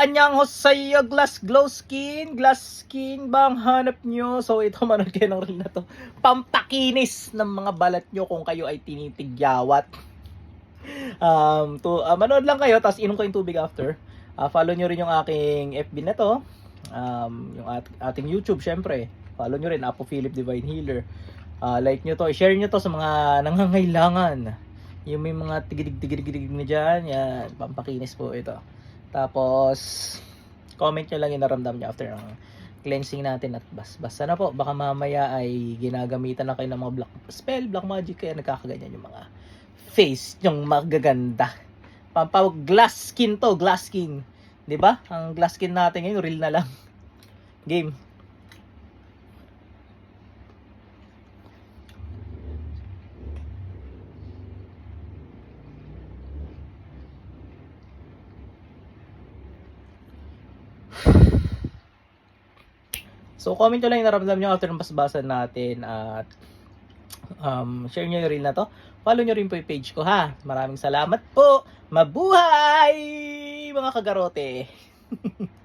Anyang Hosea Glass Glow Skin. Glass skin ba ang hanap nyo? So ito manood kayo ng reel na to. Pampakinis ng mga balat nyo kung kayo ay tinitigyawat. Um, to, ah, manood lang kayo, tapos inom kayong tubig after. Ah, follow nyo rin yung aking FB na to. Um, yung at- ating YouTube, syempre. Follow nyo rin, Apo Philip Divine Healer. Ah, like nyo to, share nyo to sa mga nangangailangan. Yung may mga tigidig-tigidig na dyan, yan, pampakinis po ito. Tapos, comment nyo lang yung naramdam nyo after ng cleansing natin at bas basta na po baka mamaya ay ginagamitan na kayo ng mga black spell black magic kaya nagkakaganyan yung mga face yung magaganda. Pampaw glass skin to glass skin. 'di ba? Ang glass skin natin ngayon real na lang. Game So, comment lang yung naramdaman nyo after ng basbasan natin at um, share nyo yung reel na to. Follow nyo rin po yung page ko ha. Maraming salamat po. Mabuhay! Mga kagarote.